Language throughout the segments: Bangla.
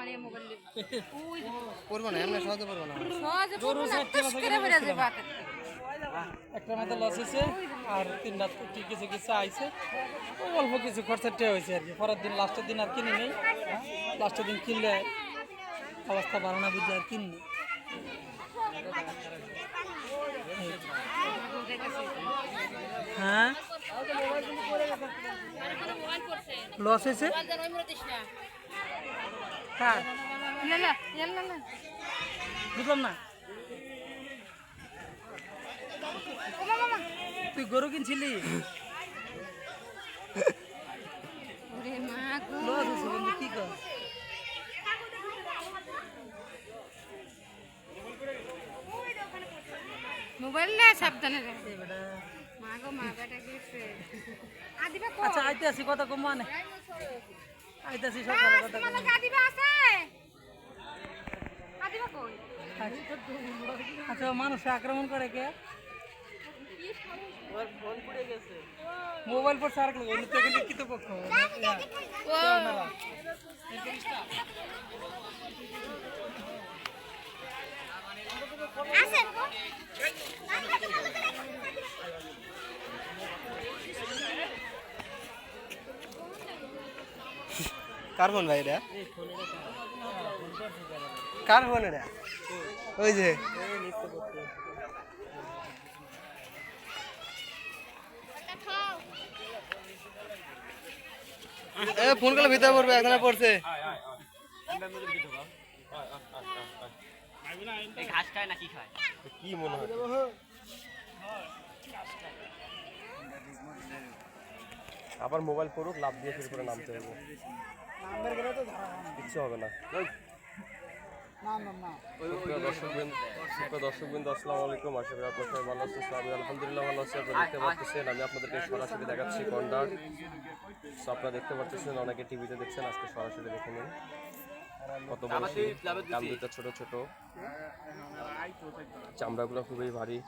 আমার মোবাইল ওই না এমনি সহজে করব না। সহজে বলব না টুস করে বেড়ে যাবে একটা মাথা লস হয়েছে আর কিছু কিছু আইছে। অল্প কিছু খরচাটা হয়েছে আর কি। পরের দিন লাস্টের দিন আর কিনি নেই। লাস্টের দিন কিনলে অবস্থা ভালো না বুঝে আর কিনি হ্যাঁ? লস হয়েছে? না। বুঝলাম না। তুই গরু কিনছিলি? কি কর? মোবাইল না সাবধানে রে। মা গো মা বেটা গেছে আদিবা আচ্ছা আইতে আসি কথা কম মানে। আইতে আসি সকালে কথা তোমার আছে? কই? আচ্ছা মানুষ আক্রমণ করে কে? মোবাইল পর সার্ক লাগে এমনিতে গেলে কি তো পক্ষ ও আছে কার ফোন ভাই এটা? কার ফোন এটা? ওই যে। এ ফোন করলে ভিতরে পড়বে এখানে পড়ছে। কি মনে হয়? আবার মোবাইল পড়ুক লাভ দিয়ে শুরু করে নামতে হবে কিচ্ছু হবে না। দর্শকবৃন্দ আসসালামু আলাইকুম। আশা করি আপনার সবাই ভালো আছেন। আমি আলহামদুলিল্লাহ ভালো আছি। আপনারা দেখতে পাচ্ছেন আমি আপনাদেরকে সরাসরি দেখাচ্ছি কন্ডার। সো আপনারা দেখতে পাচ্ছেন অনেকে টিভিতে দেখছেন আজকে সরাসরি দেখে নিন। কত বড় দুটো। ছোট ছোট। চামড়াগুলো খুবই ভারী।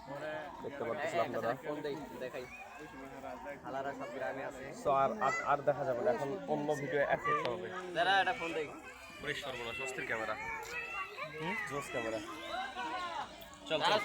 দেখতে পাচ্ছেন আপনারা। আর আর- আর দেখা যাবে না। এখন অন্য ভিডিও অ্যাড করতে হবে। পুরো সর্বনাশ অস্থির ক্যামেরা। জোস ক্যামেরা। চল চল